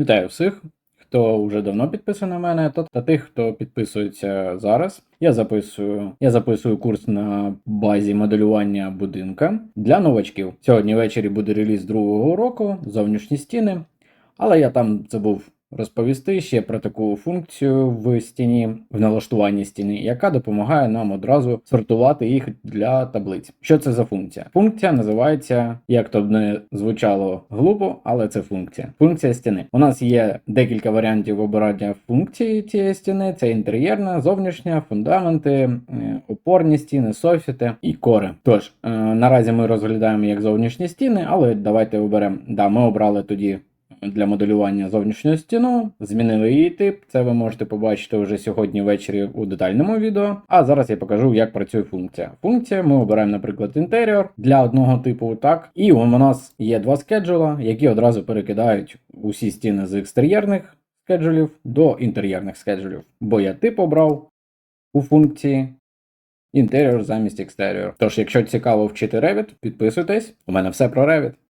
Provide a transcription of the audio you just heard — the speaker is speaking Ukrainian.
Вітаю всіх, хто вже давно підписаний на мене, та тих, хто підписується зараз. Я записую, я записую курс на базі моделювання будинка для новачків. Сьогодні ввечері буде реліз другого уроку, зовнішні стіни. Але я там забув розповісти ще про таку функцію в стіні, в налаштуванні стіни, яка допомагає нам одразу сортувати їх для таблиць. Що це за функція? Функція називається, як то б не звучало глупо, але це функція. Функція стіни. У нас є декілька варіантів обирання функції цієї стіни: це інтер'єрна, зовнішня, фундаменти, е, опорні стіни, софіти і кори. Тож е, наразі ми розглядаємо як зовнішні стіни, але давайте оберемо. Да, ми обрали тоді для моделювання зовнішню стіну, змінили її тип. Це ви можете побачити вже сьогодні ввечері у детальному відео. А зараз я покажу, як працює функція. Функція ми обираємо, наприклад, інтеріор для одного типу, так. І у нас є два скеджула, які одразу перекидають усі стіни з екстер'єрних скеджулів до інтер'єрних скеджулів. Бо я тип обрав у функції. Інтеріор замість екстеріор. Тож, якщо цікаво вчити Revit, підписуйтесь. У мене все про Revit.